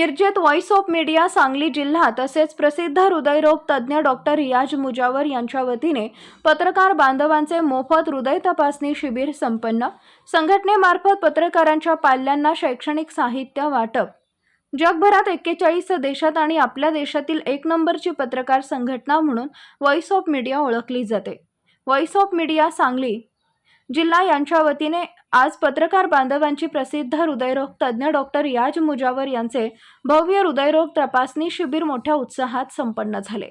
मिरजेत voice of media Sangli जिल्हा तसेच प्रसिद्ध हृदयरोग तज्ज्ञ डॉक्टर रियाज मुजावर यांच्या वतीने पत्रकार बांधवांचे मोफत हृदय तपासणी शिबिर संपन्न. संघटनेमार्फत पत्रकारांच्या पाल्यांना शैक्षणिक साहित्य वाटप. जगभरात एक्केचाळीस देशात आणि आपल्या देशातील एक नंबरची पत्रकार संघटना म्हणून व्हॉइस ऑफ मीडिया ओळखली जाते. व्हॉइस ऑफ मीडिया सांगली जिल्हा यांच्या वतीने आज पत्रकार बांधवांची प्रसिद्ध हृदयरोग तज्ज्ञ डॉक्टर याज मुजावर यांचे भव्य हृदयरोग तपासणी शिबिर मोठ्या उत्साहात संपन्न झाले.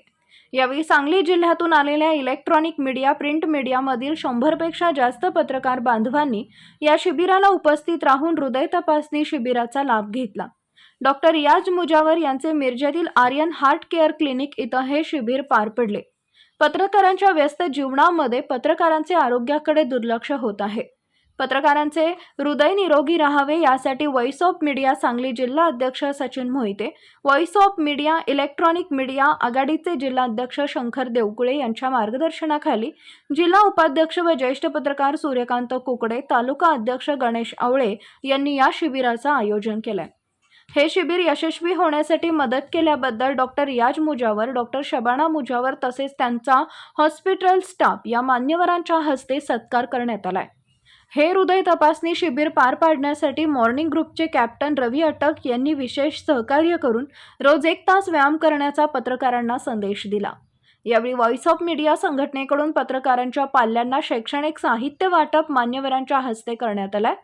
यावेळी सांगली जिल्ह्यातून आलेल्या इलेक्ट्रॉनिक मीडिया प्रिंट मीडियामधील शंभरपेक्षा जास्त पत्रकार बांधवांनी या शिबिराला उपस्थित राहून हृदय तपासणी शिबिराचा लाभ घेतला. डॉक्टर याज मुजावर यांचे मिरजेतील आर्यन हार्ट केअर क्लिनिक इथं हे शिबिर पार पडले. पत्रकारांच्या व्यस्त जीवनामध्ये पत्रकारांचे आरोग्याकडे दुर्लक्ष होत आहे. पत्रकारांचे हृदय निरोगी राहावे यासाठी व्हॉइस ऑफ मीडिया सांगली जिल्हा अध्यक्ष Sachin Mohite voice of media electronic media आघाडीचे जिल्हाध्यक्ष शंकर देवकुळे यांच्या मार्गदर्शनाखाली जिल्हा उपाध्यक्ष व ज्येष्ठ पत्रकार सूर्यकांत कुकडे तालुका अध्यक्ष गणेश आवळे यांनी या शिबिराचं आयोजन केलंय. हे शिबिर यशस्वी होण्यासाठी मदत केल्याबद्दल डॉक्टर याज मुजावर डॉक्टर शबाना मुजावर तसेच त्यांचा हॉस्पिटल स्टाफ या मान्यवरांच्या हस्ते सत्कार करण्यात आलाय. हे हृदय तपासणी शिबिर पार पाडण्यासाठी मॉर्निंग ग्रुपचे कॅप्टन रवी अटक यांनी विशेष सहकार्य करून रोज एक तास व्यायाम करण्याचा पत्रकारांना संदेश दिला. यावेळी व्हॉइस ऑफ मीडिया संघटनेकडून पत्रकारांच्या पाल्यांना शैक्षणिक साहित्य वाटप मान्यवरांच्या हस्ते करण्यात आलंय.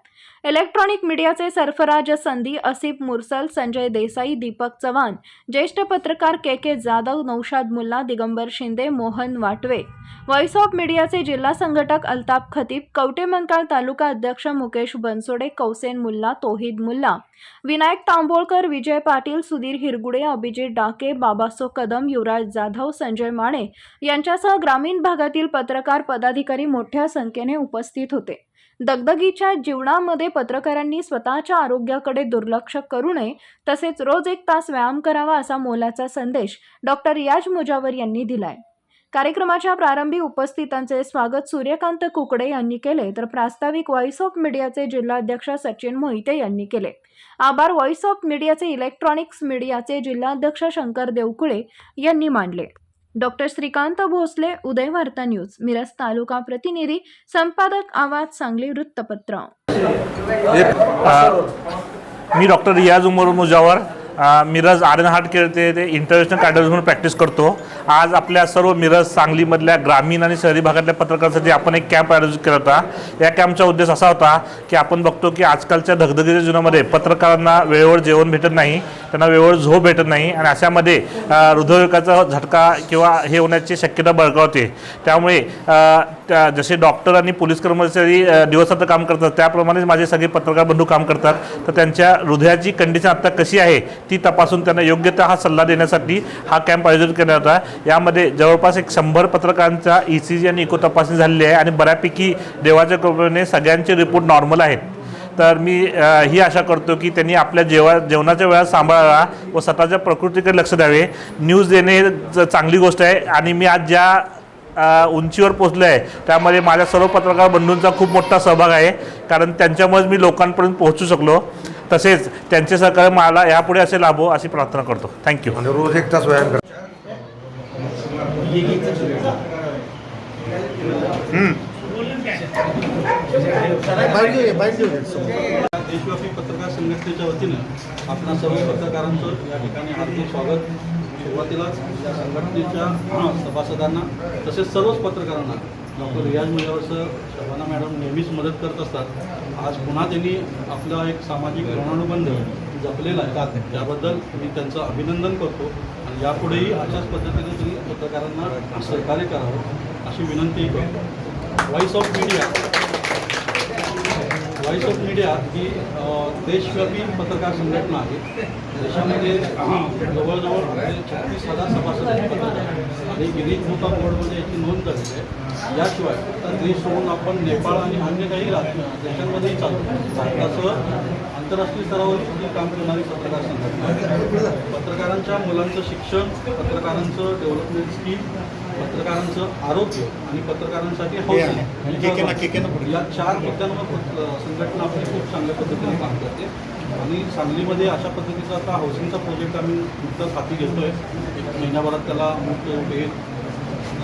इलेक्ट्रॉनिक मीडियाचे सरफराज संधी असिफ मुरसल संजय देसाई दीपक चव्हाण ज्येष्ठ पत्रकार K K Jadhav Naushad Mulla Digambar Shinde Mohan Watve. Voice of मीडियाचे जिल्हा संघटक अल्ताफ खतीब कवटेमंकाळ तालुका अध्यक्ष मुकेश बनसोडे कौसेन मुल्ला तोहिद मुल्ला. विनायक तांबोळकर विजय पाटील सुधीर हिरगुडे अभिजित डाके बाबासो कदम युवराज जाधव संजय माने यांच्यासह ग्रामीण भागातील पत्रकार पदाधिकारी मोठ्या संख्येने उपस्थित होते. दगदगीच्या जीवनामध्ये पत्रकारांनी स्वतःच्या आरोग्याकडे दुर्लक्ष करू नये तसेच रोज एक तास व्यायाम करावा असा मोलाचा संदेश डॉक्टर रियाज मुजावर यांनी दिलाय. कार्यक्रमाच्या प्रारंभी उपस्थितांचे स्वागत सूर्यकांत कुकडे यांनी केले तर प्रास्ताविक व्हॉइस ऑफ मीडियाचे जिल्हाध्यक्ष सचिन मोहिते यांनी केले. आभार व्हॉइस ऑफ मीडियाचे इलेक्ट्रॉनिक्स मीडियाचे जिल्हाध्यक्ष शंकर देवकुळे यांनी मांडले डॉक्टर श्रीकांत भोसले उदय वार्ता न्यूज मिरज तालुका प्रतिनिधी संपादक आवाज सांगली वृत्तपत्र. मी doctor Riyaz Umar Mujawar Miraj Aryan heart care ते ते इंटरनॅशनल कॅडर्स म्हणून प्रॅक्टिस करतो. आज आपल्या सर्व मिरज सांगलीमधल्या ग्रामीण आणि शहरी भागातल्या पत्रकारांसाठी आपण एक कॅम्प आयोजित केला होता. या कॅम्पचा उद्देश असा होता की आपण बघतो की आजकालच्या धगधगीच्या जीवनामध्ये पत्रकारांना वेळेवर जेवण भेटत नाही त्यांना वेळेवर झोप भेटत नाही आणि अशामध्ये हृदयविकाचा झटका किंवा हे होण्याची शक्यता बळकावते. त्यामुळे त्या- जसे डॉक्टर आणि पोलीस कर्मचारी अ, काम करतात त्याप्रमाणेच माझे सगळे पत्रकार बंधू काम करतात. तर त्यांच्या हृदयाची कंडिशन आता कशी आहे ती तपासून त्यांना योग्य त्या हा सल्ला देण्यासाठी हा कॅम्प आयोजित करण्यात होता यामध्ये जवळपास एक शंभर पत्रकारांचा ई सी जी आणि इको तपासणी झालेली आहे आणि बऱ्यापैकी देवाच्या कृपेने सगळ्यांचे रिपोर्ट नॉर्मल आहेत. तर मी ही आशा करतो की त्यांनी आपल्या जेवा जेवणाच्या वेळा सांभाळावा व स्वतःच्या प्रकृतीकडे लक्ष द्यावे. न्यूज देणे चांगली गोष्ट आहे आणि मी आज ज्या उंचीवर पोचलो आहे त्यामध्ये माझ्या सर्व पत्रकार बंधूंचा खूप मोठा सहभाग आहे. कारण त्यांच्यामुळेच मी लोकांपर्यंत पोहोचू शकलो. तसेच त्यांचे सहकार्य मला यापुढे असे लाभो अशी प्रार्थना करतो. थँक्यू आणि रोज एक तास व्यायाम करा देशव्यापी पत्रकार संघटनेच्या वतीनं आपणा सर्व पत्रकारांचं या ठिकाणी हार्दिक स्वागत. सुरुवातीलाच या संघटनेच्या सभासदांना तसेच सर्वच पत्रकारांना डॉक्टर रियाज मुजावरसह शबाना मॅडम नेहमीच मदत करत असतात. आज पुन्हा त्यांनी आपला एक सामाजिक ऋणानुबंध जपलेला आहे. त्याबद्दल मी त्यांचं अभिनंदन करतो आणि यापुढेही अशाच पद्धतीने तुम्ही पत्रकारांना सहकार्य करावं अशी विनंती करतो voice of media voice of media ही देशव्यापी पत्रकार संघटना आहे. देशामध्ये जवळजवळ छत्तीस हजार सभासद पत्रकार आणि गिरीज मोठा बोर्डमध्ये याची नोंद झालेली आहे. याशिवाय तर देश सोडून आपण नेपाळ आणि अन्य काही राज देशांमध्येही चालतो. भारतासह आंतरराष्ट्रीय स्तरावर ही काम करणारी पत्रकार संघटना आहे. पत्रकारांच्या मुलांचं शिक्षण पत्रकारांचं डेव्हलपमेंट स्कीम पत्रकारांचं आरोग्य आणि पत्रकारांसाठी. या चार मुद्द्यांवर संघटना आपली खूप चांगल्या पद्धतीने काम करते. आणि सांगलीमध्ये अशा पद्धतीचा आता हाऊसिंगचा प्रोजेक्ट आम्ही नुकताच हाती घेतो आहे एक महिन्याभरात त्याला मुक्त होईल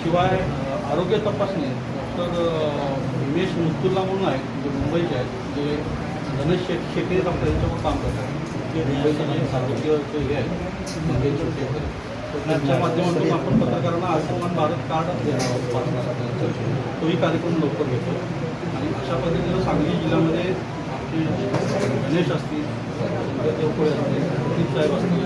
शिवाय आरोग्य तपासणी डॉक्टर हिमेश मुस्तुल्ला म्हणून आहे जे मुंबईचे आहेत जे गणेश शेट शेटे डॉक्टर यांच्यावर काम करतात. ते मुंबईचं जे आरोग्याचे हे आहे मुंबईचे. त्यांच्या माध्यमातून आपण पत्रकारांना आयुष्यमान भारत कार्ड देणार आहोत पाच तोही कार्यक्रम लवकर घेतो. आणि अशा पद्धतीनं सांगली जिल्ह्यामध्ये आपले गणेश असतील देवकोळे असतील प्रदीप साहेब असतील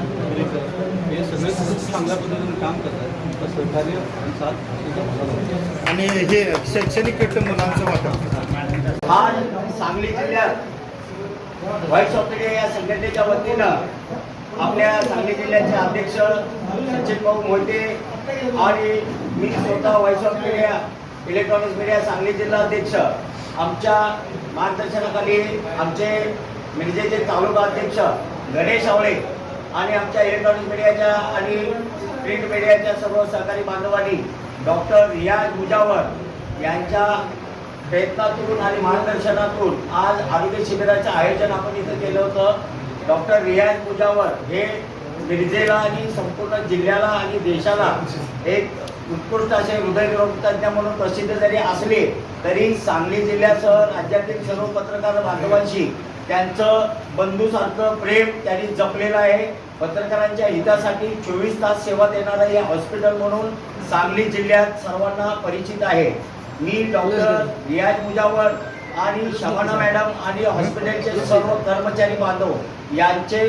हे सगळे खूप चांगल्या पद्धतीने काम करतात तर सहकार्य आणि साथ आणि हे शैक्षणिक कट्ट मुलांचं वाटप आज सांगली जिल्ह्यात व्हाईस ऑफ इंडिया या संघटनेच्या वतीनं आपल्या सांगली जिल्ह्याचे अध्यक्ष सचिन भाऊ मोहिते आणि मी स्वतः voice of media electronics media Sangli जिल्हा अध्यक्ष. आमच्या मार्गदर्शनाखाली आमचे मिरजेचे तालुका अध्यक्ष गणेश आवळे आणि आमच्या इलेक्ट्रॉनिक्स मीडियाच्या आणि प्रिंट मीडियाच्या सर्व सहकारी बांधवांनी डॉक्टर रियाज मुजावर यांच्या प्रयत्नातून आणि मार्गदर्शनातून आज आरोग्य शिबिराचं आयोजन आपण इथं केलं होतं. डॉक्टर रियाज मुजावर हे मिरजेला आणि संपूर्ण जिल्ह्याला आणि देशाला एक उत्कृष्ट असे हृदयरोग तज्ज्ञ म्हणून प्रसिद्ध जरी असले तरी सांगली जिल्ह्यासह राज्यातील सर्व पत्रकार बांधवांशी त्यांचं बंधूसारखं प्रेम त्यांनी जपलेलं आहे. पत्रकारांच्या हितासाठी चोवीस तास सेवा देणारं हे हॉस्पिटल म्हणून सांगली जिल्ह्यात सर्वांना परिचित आहे. मी डॉक्टर रियाज मुजावर आणि शबाना मॅडम आणि हॉस्पिटलचे सर्व कर्मचारी बांधव यांचे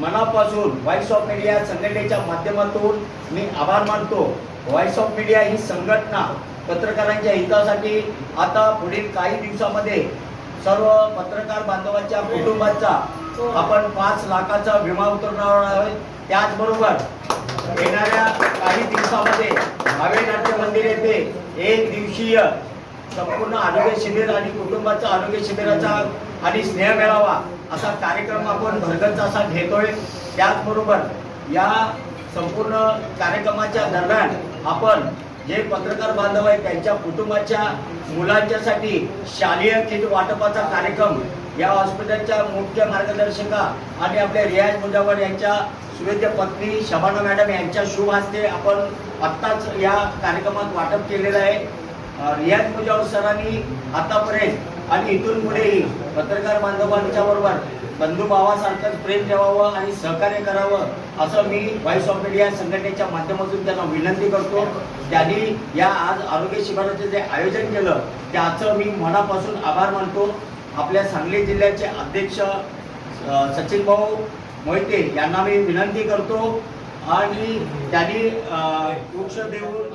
मनापासून व्हॉइस ऑफ मीडिया संघटनेच्या माध्यमातून मी आभार मानतो. व्हॉइस ऑफ मीडिया ही संघटना पत्रकारांच्या हितासाठी आता पुढील काही दिवसामध्ये सर्व पत्रकार बांधवांच्या कुटुंबाचा आपण पाच लाखाचा विमा उतरणार आहोत. त्याचबरोबर येणाऱ्या काही दिवसामध्ये भावे नाट्य मंदिर येथे एक दिवसीय संपूर्ण आरोग्य शिबिर आणि कुटुंबाचा आरोग्य शिबिराचा आणि स्नेह मिळावा असा कार्यक्रम आपण भरगच्च असा घेतोय. त्याचबरोबर या संपूर्ण कार्यक्रमाच्या दरम्यान आपण जे पत्रकार बांधव आहेत त्यांच्या कुटुंबाच्या मुलांच्यासाठी शालेय किट वाटपाचा कार्यक्रम या हॉस्पिटलच्या मुख्य मार्गदर्शिका आणि आपल्या रियाज मुजावर यांच्या सुवेद्य पत्नी शबाना मॅडम यांच्या शुभ हस्ते आपण आत्ताच या कार्यक्रमात वाटप केलेलं आहे. रियाज मुजावर सरांनी आतापर्यंत आणि इथून पुढेही पत्रकार बांधवांच्या बरोबर बंधुभावासारखंच प्रेम ठेवावं आणि सहकार्य करावं असं मी व्हॉइस ऑफ मीडिया संघटनेच्या माध्यमातून त्यांना विनंती करतो. त्यांनी या आज आरोग्य शिबिराचं जे आयोजन केलं त्याचं मी मनापासून आभार मानतो. आपल्या सांगली जिल्ह्याचे अध्यक्ष सचिन भाऊ मोहिते यांना मी विनंती करतो. आणि त्यांनी वृक्ष देऊन